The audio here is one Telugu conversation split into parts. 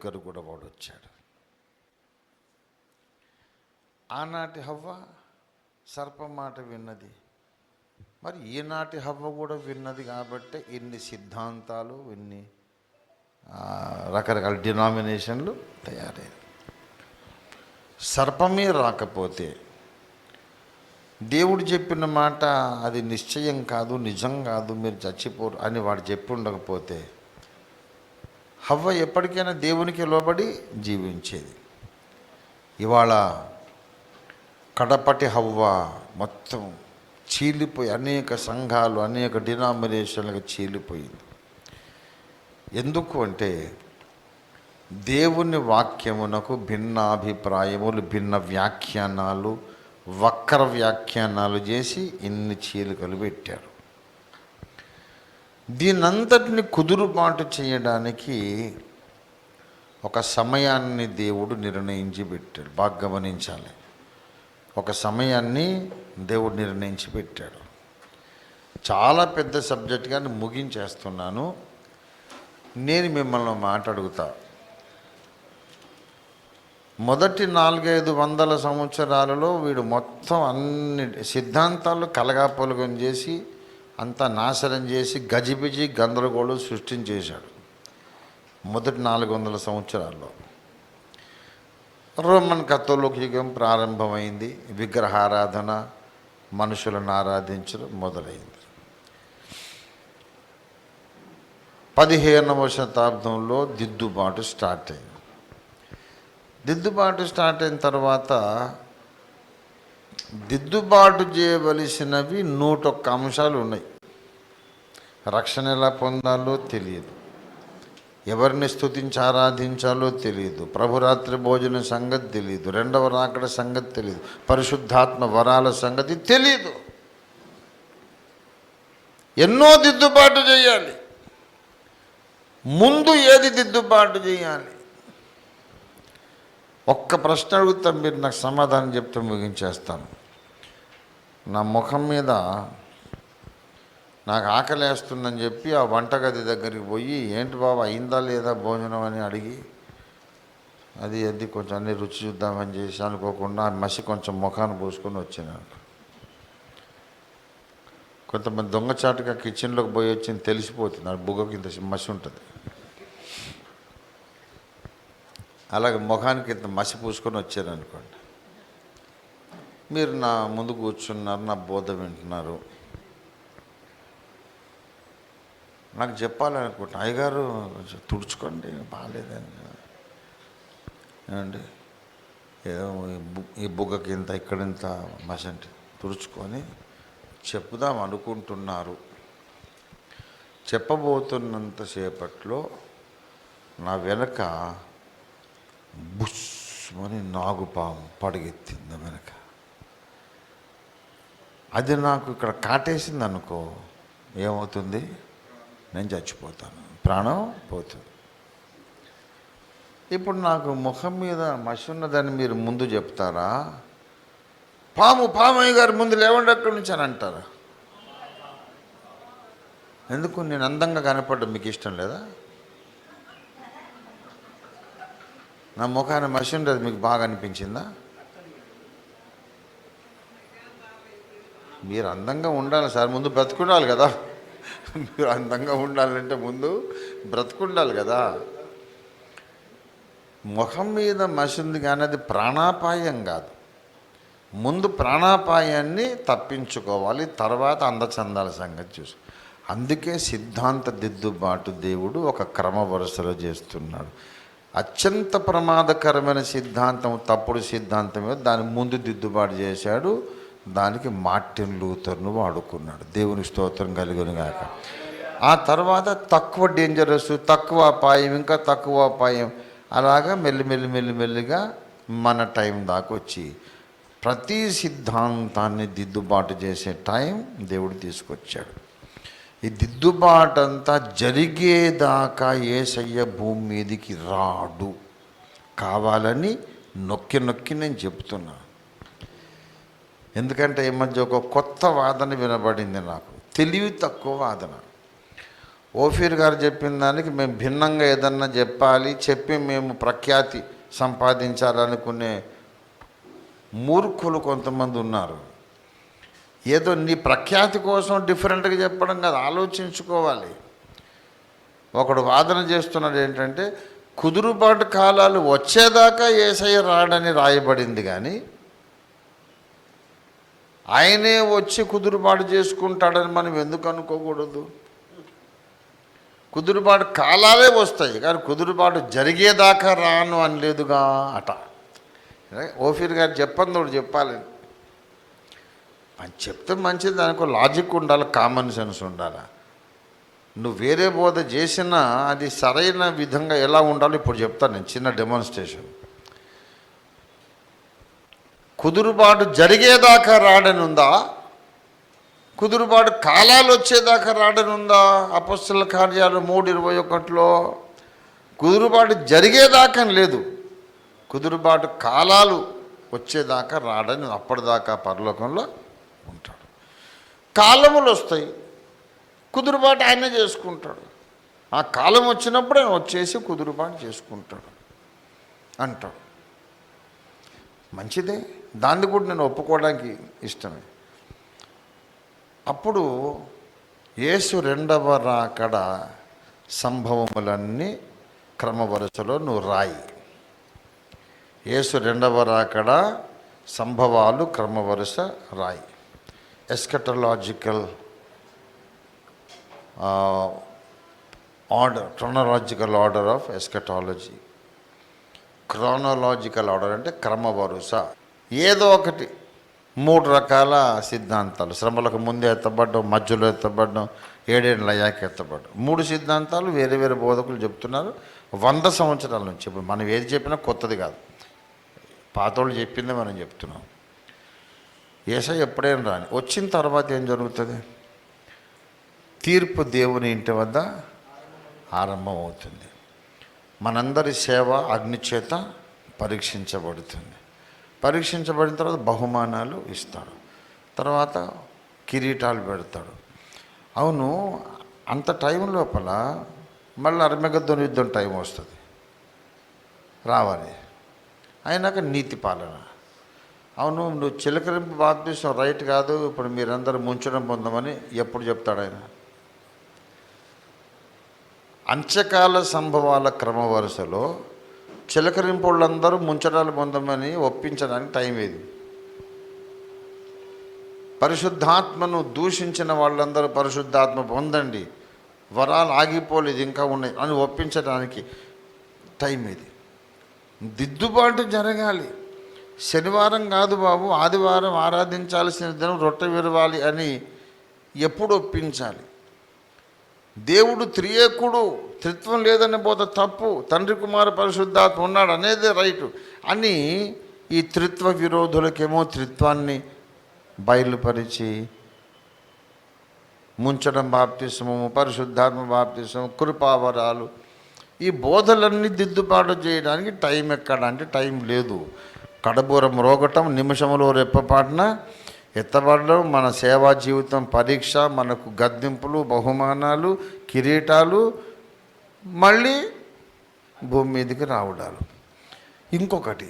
ఒక్కరు కూడా వాడు వచ్చాడు. ఆనాటి హవ్వ సర్పం మాట విన్నది. మరి ఈనాటి హవ్వ కూడా విన్నది కాబట్టి ఇన్ని సిద్ధాంతాలు ఇన్ని రకరకాల డినామినేషన్లు తయారయ్యాయి సర్పమే రాకపోతే దేవుడు చెప్పిన మాట అది నిశ్చయం కాదు నిజం కాదు మీరు చచ్చిపోరు అని వాడు చెప్పి ఉండకపోతే హవ్వ ఎప్పటికైనా దేవునికి లోబడి జీవించేది. ఇవాళ కడపటి హవ్వ మొత్తం చీలిపోయి అనేక సంఘాలు అనేక డినామినేషన్లకు చీలిపోయింది. ఎందుకు అంటే దేవుని వాక్యమునకు భిన్నాభిప్రాయములు భిన్న వ్యాఖ్యానాలు వక్ర వ్యాఖ్యానాలు చేసి ఇన్ని చీలికలు పెట్టారు. దీనంతటిని కుదురుబాటు చేయడానికి ఒక సమయాన్ని దేవుడు నిర్ణయించి పెట్టాడు. బాగా గమనించాలి. ఒక సమయాన్ని దేవుడు నిర్ణయించి పెట్టాడు. చాలా పెద్ద సబ్జెక్ట్ కానీ ముగించేస్తున్నాను. నేను మిమ్మల్ని ఒక మాట అడుగుతా. మొదటి నాలుగైదు వందల సంవత్సరాలలో వీడు మొత్తం అన్ని సిద్ధాంతాలు కలగాపొలగం చేసి అంతా నాశనం చేసి గజిబిజి గందరగోళం సృష్టించేశాడు. మొదటి నాలుగు వందల సంవత్సరాల్లో. రోమన్ కథోలిక యుగం ప్రారంభమైంది. విగ్రహారాధన మనుషులను ఆరాధించడం మొదలైంది. పదిహేనవ శతాబ్దంలో దిద్దుబాటు స్టార్ట్ అయింది దిద్దుబాటు స్టార్ట్ అయిన తర్వాత దిద్దుబాటు చేయవలసినవి నూటొక్క అంశాలు ఉన్నాయి రక్షణ ఎలా పొందాలో తెలియదు. ఎవరిని స్థుతించి ఆరాధించాలో తెలియదు. ప్రభురాత్రి భోజన సంగతి తెలియదు. రెండవ రాకడ సంగతి తెలియదు. పరిశుద్ధాత్మ వరాల సంగతి తెలియదు. ఎన్నో దిద్దుబాటు చేయాలి. ముందు ఏది దిద్దుబాటు చేయాలి? ఒక్క ప్రశ్న అడుగుతాం మీరు నాకు సమాధానం చెప్తే ముగించేస్తాను. నా ముఖం మీద నాకు ఆకలి వేస్తుందని చెప్పి ఆ వంటగది దగ్గరికి పోయి ఏంటి బాబు అయిందా లేదా భోజనం? అని అడిగి అది అది కొంచెం అన్ని రుచి చూద్దామని చేసి అనుకోకుండా మసి కొంచెం ముఖాన్ని పోసుకొని వచ్చాను. కొంతమంది దొంగచాటుగా కిచెన్లోకి పోయి వచ్చింది తెలిసిపోతుంది ఆ బుగ్గకి ఇంత మసి ఉంటుంది. అలాగే ముఖానికి ఇంత మసి పూసుకొని వచ్చారు అనుకోండి మీరు నా ముందు కూర్చున్నారు నా బోధ వింటున్నారు. నాకు చెప్పాలనుకుంటున్నా. అయ్యగారు కొంచెం తుడుచుకోండి బాగాలేదని. ఏమండి? ఏదో ఈ బు- ఈ బుగ్గకి ఇంత ఇక్కడింత మసంటి. తుడుచుకొని చెప్పుదాం అనుకుంటున్నారు. చెప్పబోతున్నంతసేపట్లో నా వెనక బుస్మని నాగుపాము పడగెత్తింది వెనక. అది నాకు ఇక్కడ కాటేసింది అనుకో ఏమవుతుంది? నేను చచ్చిపోతాను. ప్రాణం పోతుంది. ఇప్పుడు నాకు ముఖం మీద మసిన్నదని మీరు ముందు చెప్తారా? పాము పామయ్య గారు ముందు లేవండి అక్కడి నుంచి అని అంటారా? ఎందుకు? నేను అందంగా కనపడడం మీకు ఇష్టం లేదా? నా ముఖాన్ని మసి ఉండదు మీకు బాగా అనిపించిందా? మీరు అందంగా ఉండాలి సార్. ముందు బ్రతుకుండాలి కదా. మీరు అందంగా ఉండాలంటే ముందు బ్రతుకుండాలి కదా. ముఖం మీద మసింది కానీ అది ప్రాణాపాయం కాదు. ముందు ప్రాణాపాయాన్ని తప్పించుకోవాలి తర్వాత అందచందాల సంగతి చూసు. అందుకే సిద్ధాంత దిద్దుబాటు దేవుడు ఒక క్రమ వరుసలో చేస్తున్నాడు. అత్యంత ప్రమాదకరమైన సిద్ధాంతం తప్పుడు సిద్ధాంతమే దాని ముందు దిద్దుబాటు చేశాడు. దానికి మార్టిన్ లూథర్ను వాడుకున్నాడు. దేవుని స్తోత్రం కలిగిన గాక. ఆ తర్వాత తక్కువ డేంజరస్ తక్కువ అపాయం ఇంకా తక్కువ అపాయం అలాగా మెల్లి మెల్లి మెల్లి మెల్లిగా మన టైం దాకా వచ్చి ప్రతి సిద్ధాంతాన్ని దిద్దుబాటు చేసే టైం దేవుడు తీసుకొచ్చాడు. ఈ దిద్దుబాటు అంతా జరిగేదాకా ఏసయ్య భూమి మీదికి రాడు. కావాలని నొక్కి నొక్కి నేను చెప్తున్నాను ఎందుకంటే ఈ మధ్య ఒక కొత్త వాదన వినబడింది నాకు. తెలివి తక్కువ వాదన. ఓఫీర్ గారు చెప్పిన దానికి మేము భిన్నంగా ఏదన్నా చెప్పాలి చెప్పి మేము ప్రఖ్యాతి సంపాదించాలనుకునే మూర్ఖులు కొంతమంది ఉన్నారు. ఏదో నీ ప్రఖ్యాతి కోసం డిఫరెంట్గా చెప్పడం కాదు ఆలోచించుకోవాలి. ఒకడు వాదన చేస్తున్నాడు ఏంటంటే కుదురుబాటు కాలాలు వచ్చేదాకా ఏసయ్య రాడని రాయబడింది కానీ ఆయనే వచ్చి కుదురుబాటు చేసుకుంటాడని మనం ఎందుకు అనుకోకూడదు? కుదురుబాటు కాలాలే వస్తాయి కానీ కుదురుబాటు జరిగేదాకా రాను అనలేదుగా అట. ఓఫీర్ గారు చెప్పండి ఒకటి చెప్పాలి. చెప్తే మంచిది దానికి లాజిక్ ఉండాలి కామన్ సెన్స్ ఉండాలి. నువ్వు వేరే బోధ చేసినా అది సరైన విధంగా ఎలా ఉండాలో ఇప్పుడు చెప్తాను నేను చిన్న డెమాన్స్ట్రేషన్. కుదురుబాటు జరిగేదాకా రాడనుందా? కుదురుబాటు కాలాలు వచ్చేదాకా రాడనుందా? అపస్సుల కార్యాలు మూడు ఇరవై ఒకటిలో? కుదురుబాటు జరిగేదాకా లేదు. కుదురుబాటు కాలాలు వచ్చేదాకా రాడని అప్పటిదాకా పరలోకంలో ఉంటాడు. కాలములు వస్తాయి. కుదురుబాటు ఆయన చేసుకుంటాడు. ఆ కాలం వచ్చినప్పుడు ఆయన వచ్చేసి కుదురుబాటు చేసుకుంటాడు. అంటాడు. మంచిదే. దాన్ని కూడా నేను ఒప్పుకోవడానికి ఇష్టమే. అప్పుడు యేసు రెండవ రాకడ సంభవములన్నీ క్రమవరుసలో నువ్వు రాయి. యేసు రెండవ రాకడ సంభవాలు క్రమవరుస రాయి. Eschatological order chronological order of eschatology. Chronological order అంటే క్రమవరుస ఏదో ఒకటి. మూడు రకాల సిద్ధాంతాలు. శ్రమలకు ముందే ఎత్తబడ్డం మధ్యలో ఎత్తబడ్డం ఏడేళ్ళ అయ్యాక ఎత్తబడ్డం. మూడు సిద్ధాంతాలు వేరే వేరే బోధకులు చెప్తున్నారు. వంద సంవత్సరాల నుంచి. ఇప్పుడు మనం ఏది చెప్పినా కొత్తది కాదు. పాతోళ్ళు చెప్పిందే మనం చెప్తున్నాం. ఏసై ఎప్పుడైనా రాని. వచ్చిన తర్వాత ఏం జరుగుతుంది? తీర్పు దేవుని ఇంటి వద్ద ఆరంభమవుతుంది. మనందరి సేవ అగ్నిచేత పరీక్షించబడుతుంది. పరీక్షించబడిన తర్వాత బహుమానాలు ఇస్తాడు. తర్వాత కిరీటాలు పెడతాడు. అవును అంత టైం లోపల మళ్ళీ అరమెగద్దోని యుద్ధం టైం వస్తుంది. రావాలి. అయినాక నీతి పాలన. అవును నువ్వు చిలకరింపు బాప్తీసం రైట్ కాదు ఇప్పుడు మీరందరూ ముంచడం పొందమని ఎప్పుడు చెప్తాడు ఆయన. అంత్యకాల సంభవాల క్రమ వరుసలో చిలకరింపుళ్ళందరూ ముంచడాలు పొందమని ఒప్పించడానికి టైం ఏది? పరిశుద్ధాత్మను దూషించిన వాళ్ళందరూ పరిశుద్ధాత్మ పొందండి. వరాలు ఆగిపోలేదు ఇంకా ఉన్నాయి అని ఒప్పించడానికి టైం ఇది దిద్దుబాటు జరగాలి. శనివారం కాదు బాబు ఆదివారం ఆరాధించాల్సిన దినం రొట్టె విరవాలి అని ఎప్పుడు ఒప్పించాలి? దేవుడు త్రియేకుడు త్రిత్వం లేదని పోతే తప్పు తండ్రి కుమార పరిశుద్ధాత్మ ఉన్నాడు అనేది రైట్. అని ఈ త్రిత్వ విరోధులకేమో త్రిత్వాన్ని బయలుపరిచి ముంచడం బాప్తిసము పరిశుద్ధాత్మ బాప్తిసం కృపావరాలు ఈ బోధలన్నీ దిద్దుబాటు చేయడానికి టైం ఎక్కడ? అంటే టైం లేదు. కడబూరం రోగటం నిమిషంలో రెప్పపాటున ఎత్తబడడం మన సేవా జీవితం పరీక్ష మనకు గద్దెంపులు బహుమానాలు కిరీటాలు మళ్ళీ భూమి మీదకి రావడాలు. ఇంకొకటి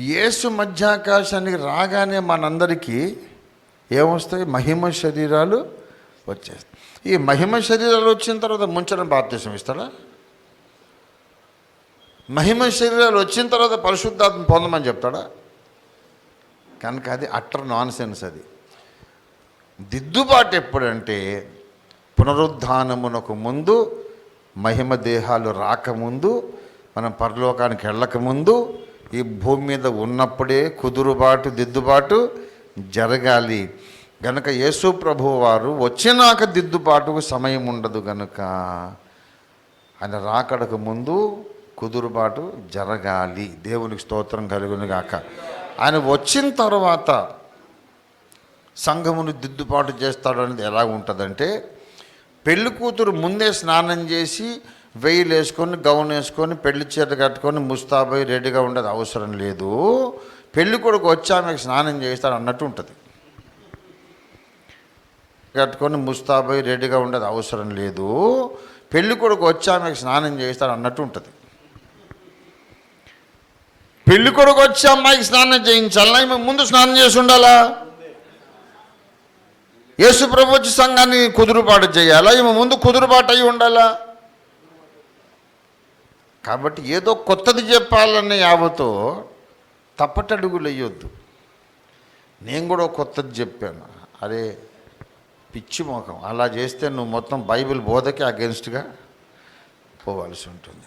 యేసు మధ్యాకాశానికి రాగానే మనందరికీ ఏమొస్తాయి? మహిమ శరీరాలు వచ్చేస్తాయి. ఈ మహిమ శరీరాలు వచ్చిన తర్వాత ముంచడం బాప్తీసం ఇస్తాడా? మహిమ శరీరాలు వచ్చిన తర్వాత పరిశుద్ధాత్మ పొందమని చెప్తాడా? కనుక అది అట్టర్ నాన్ సెన్స్ అది. దిద్దుబాటు ఎప్పుడంటే పునరుద్ధానమునకు ముందు మహిమ దేహాలు రాకముందు మనం పరలోకానికి వెళ్ళకముందు ఈ భూమి మీద ఉన్నప్పుడే కుదురుబాటు దిద్దుబాటు జరగాలి. గనక యేసు ప్రభు వారు వచ్చినాక దిద్దుబాటుకు సమయం ఉండదు గనుక ఆయన రాకడకు ముందు కుదురుబాటు జరగాలి. దేవునికి స్తోత్రం కలుగును గాక. ఆయన వచ్చిన తర్వాత సంఘమును దిద్దుబాటు చేస్తాడు అనేది ఎలా ఉంటుందంటే పెళ్ళి కూతురు ముందే స్నానం చేసి వెయ్యిలు వేసుకొని గౌన్ వేసుకొని పెళ్ళి చీర కట్టుకొని ముస్తాబై రెడీగా ఉండేది అవసరం లేదు. పెళ్ళి కొడుకు వచ్చి ఆమెకు స్నానం చేస్తాడు అన్నట్టు ఉంటుంది. కట్టుకొని ముస్తాబై రెడీగా ఉండేది అవసరం లేదు. పెళ్ళి కొడుకు వచ్చి ఆమెకు స్నానం చేస్తాడు అన్నట్టు ఉంటుంది. పెళ్ళి కొడుకు వచ్చి అమ్మాయికి స్నానం చేయించాలా? ఈమె ముందు స్నానం చేసి ఉండాలా? యేసు ప్రభుత్వ సంఘాన్ని కుదురుబాటు చేయాలా? ఈమె ముందు కుదురుబాటు అయి ఉండాలా? కాబట్టి ఏదో కొత్తది చెప్పాలనే యావతో తప్పటడుగులు వేయొద్దు నేను కూడా కొత్తది చెప్పాను. అరే పిచ్చి మొఖం అలా చేస్తే నువ్వు మొత్తం బైబిల్ బోధకి అగెన్స్ట్గా పోవాల్సి ఉంటుంది.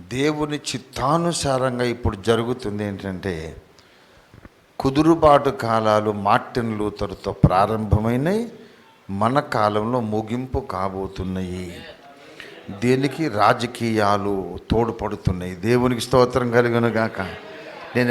దేవుని చిత్తానుసారంగా ఇప్పుడు జరుగుతుంది ఏంటంటే కుదురుబాటు కాలాలు మార్టిన్ లూథర్తో ప్రారంభమైనవి మన కాలంలో ముగింపు కాబోతున్నాయి. దేనికి? రాజకీయాలు తోడ్పడుతున్నాయి. దేవునికి స్తోత్రం కలిగిన గాక నేను